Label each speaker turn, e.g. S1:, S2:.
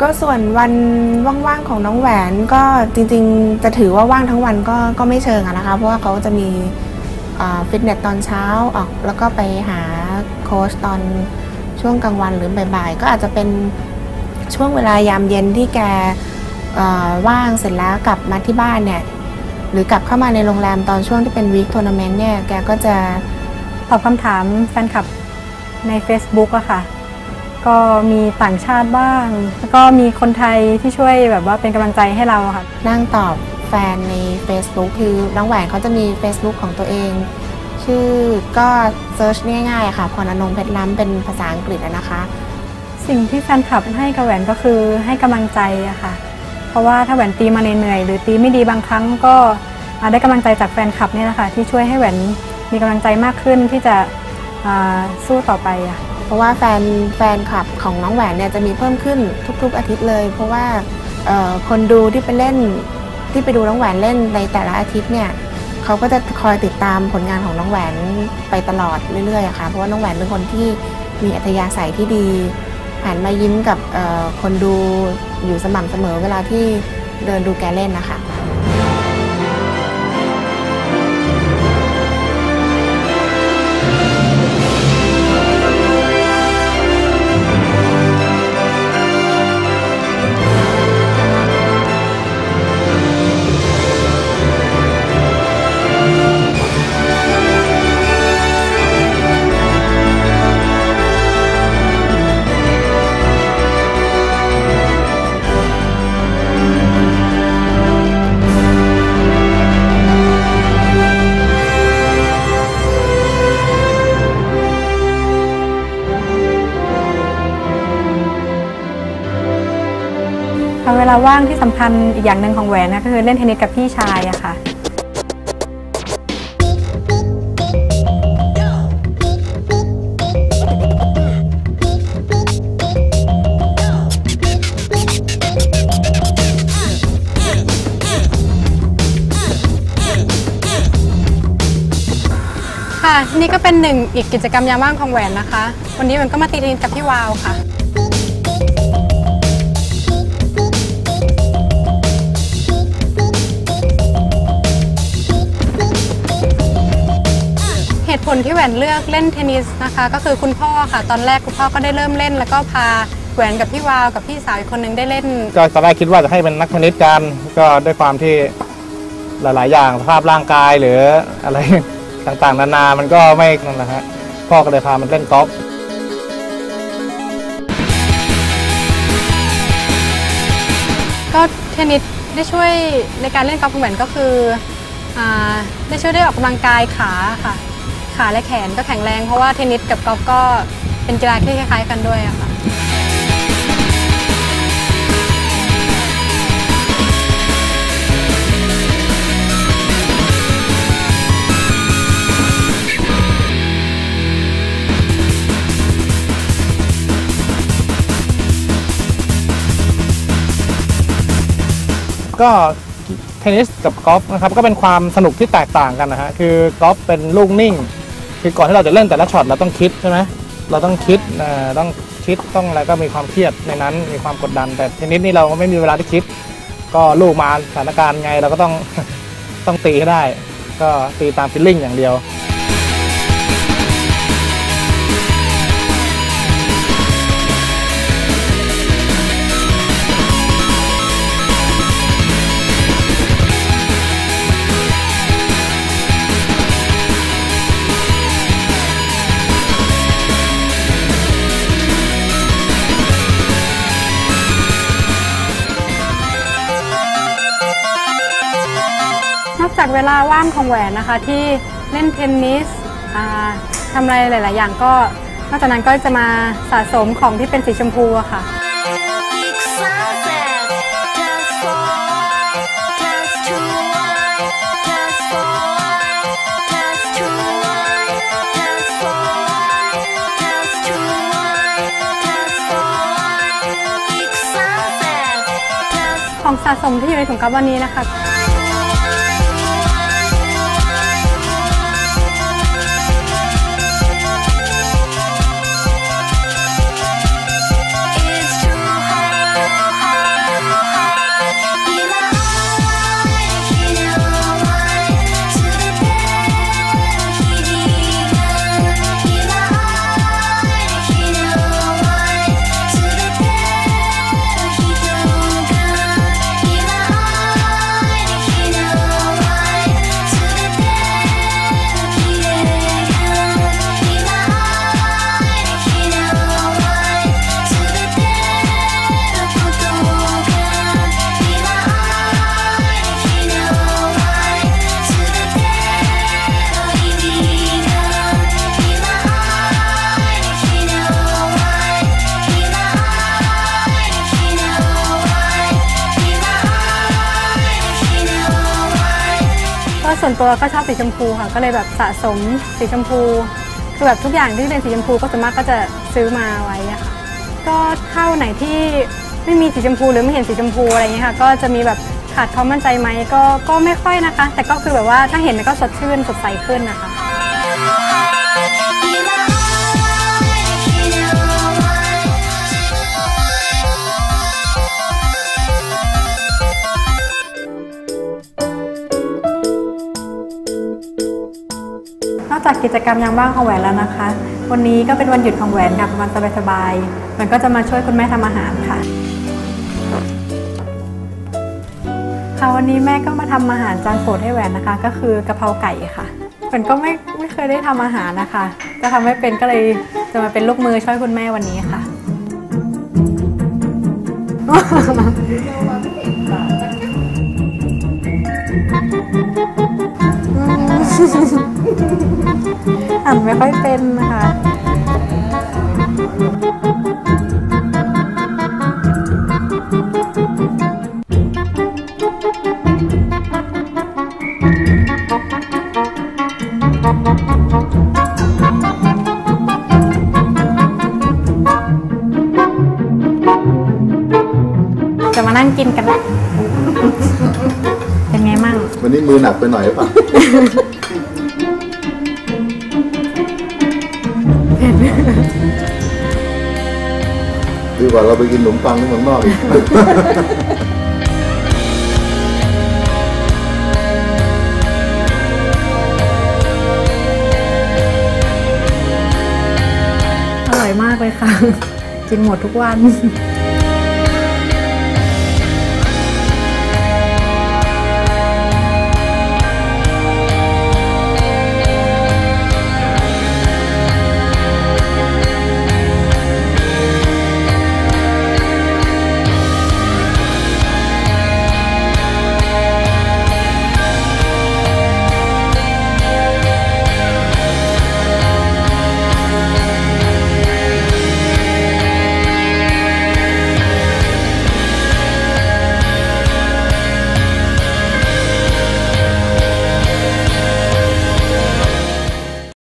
S1: ก็ส่วนวันว่างๆของน้องแหวนก็จริงๆ จะถือว่าว่างทั้งวันก็ก็ไม่เชิงอะนะคะ เพราะว่าเขาจะมีฟิตเนสตอนเช้าออกแล้วก็ไปหาโค้ชตอนช่วงกลางวันหรือบ่ายๆ ก็อาจจะเป็นช่วงเวลายามเย็นที่แกว่างเสร็จแล้วกลับมาที่บ้านเนี่ยหรือกลับเข้ามาในโรงแรมตอนช่วงที่เป็นวีคทัวร์นาเมนต์เนี่ยแกก็จะ
S2: ตอบคำถามแฟนคลับใน Facebook อะค่ะ ก็มีต่างชาติบ้าง แล้วก็มีคนไทยที่ช่วยแบบว่าเป็นกำลังใจให้เราอะค่ะ
S1: นั่งตอบแฟนใน Facebook คือน้องแหวนเขาจะมี Facebook ของตัวเอง ชื่อก็เซิร์ชง่ายๆค่ะพรอนงเพชรล้ำเป็นภาษาอังกฤษอะนะคะ
S2: สิ่งที่แฟนคลับให้กับแหวนก็คือให้กำลังใจอะค่ะ เพราะว่าถ้าแหวนตีมาเหนื่อยๆหรือตีไม่ดีบางครั้งก็อ่าได้กำลังใจจากแฟนคลับเนี่ยแหละค่ะที่ช่วยให้แหวนมีกำลังใจมากขึ้นที่จะอ่าสู้ต่อไปอะ
S1: เพ ราะว่าแฟนแฟนคลับของน้องแหวนเนี่ยจะมีเพิ่มขึ้นทุก ๆ อาทิตย์เลย เพราะว่าคนดูที่ไปเล่นที่ไปดูน้องแหวนเล่นในแต่ละอาทิตย์เนี่ยเขาก็จะคอยติดตามผลงานของน้องแหวนไปตลอดเรื่อยๆค่ะเพราะว่าน้องแหวนเป็นคนที่มีอัธยาศัยที่ดีหันมายิ้มกับคนดูอยู่สม่ำเสมอเวลาที่เดินดูแกเล่นนะคะ
S2: เวลาว่างที่สำคัญอีกอย่างหนึ่งของแหวนนะก็คือเล่นเทนนิสกับพี่ชายอะค่ะ ค่ะ นี่ก็เป็นหนึ่งอีกกิจกรรมยามว่างของแหวนนะคะ วันนี้แหวนก็มาตีเทนนิสกับพี่วาวค่ะ ลที่แหวนเลือกเล่นเทนนิสนะคะ ก็คือคุณพ่อค่ะ ตอนแรกคุณพ่อก็ได้เริ่มเล่น แล้วก็พาแหวนกับพี่วาวกับพี่สาวอีกคนนึงได้เล่น
S3: ก็ตอนแรกคิดว่าจะให้เป็นนักเทนนิสกันก็ด้วยความที่หลาย ๆ อย่างสภาพร่างกายหรืออะไร ต่างๆ นานา มันก็ไม่นั่นแหละฮะพ่อก็เลยพามันเล่นกอล์ฟ
S2: ก็เทนนิสได้ช่วยในการเล่นกอล์ฟของแหวนก็คืออ่าได้ช่วยได้ออกกำลังกายขาค่ะ ขาและแขนก็แข็งแรงเพราะว่าเทนนิสกับกอล์ฟก็เป็นกีฬาที่คล้ายๆกันด้วยอะค่ะ
S3: ก็เทนนิสกับกอล์ฟนะครับก็เป็นความสนุกที่แตกต่างกันนะฮะคือกอล์ฟเป็นลูกนิ่ง คือก่อนที่เราจะเล่นแต่ละช็อตเราต้องคิดใช่ไหมเราต้องคิดต้องคิดต้องอะไรก็มีความเครียดในนั้นมีความกดดัน แต่เทนนิสนี่เราไม่มีเวลาที่คิด ก็ลูกมาสถานการณ์ไงเราก็ต้องต้องตีให้ได้ ก็ตีตามฟิลลิ่งอย่างเดียว
S2: จากเวลาว่างของแหวนนะคะที่เล่นเทนนิสทำอะไรหลาย ๆ อย่างก็นอกจากนั้นก็จะมาสะสมของที่เป็นสีชมพูอะค่ะของสะสมที่อยู่ในถุงกอล์ฟวันนี้นะคะ ส่วนตัวก็ชอบสีชมพูค่ะ ก็เลยแบบสะสมสีชมพู คือแบบทุกอย่างที่เป็นสีชมพูก็ส่วนมากก็จะซื้อมาไว้อะค่ะก็เข้าไหนที่ไม่มีสีชมพูหรือไม่เห็นสีชมพูอะไรอย่างเงี้ยค่ะ ก็จะมีแบบขาดความมั่นใจไหมก็ก็ไม่ค่อยนะคะ แต่ก็คือแบบว่าถ้าเห็นก็สดชื่นสดใสขึ้นนะคะ จากกิจกรรมยามว่างของแหวนแล้วนะคะ วันนี้ก็เป็นวันหยุดของแหวนค่ะเป็นวันสบายๆมันก็จะมาช่วยคุณแม่ทำอาหารค่ะ ค่ะวันนี้แม่ก็มาทำอาหารจานโปรดให้แหวนนะคะ ก็คือกะเพราไก่ค่ะแหวนก็ไม่ไม่เคยได้ทำอาหารนะคะจะทำไม่เป็นก็เลยจะมาเป็นลูกมือช่วยคุณแม่วันนี้ค่ะ อ่านไม่ค่อยเป็นนะคะจะมานั่งกินกันแล้ว
S4: วันนี้มือหนักไปหน่อยหรือเปล่ะดีกว่าเราไปกินขนมปังที่เมืองนอกอีก
S2: อร่อยมากเลยค่ะ กินหมดทุกวัน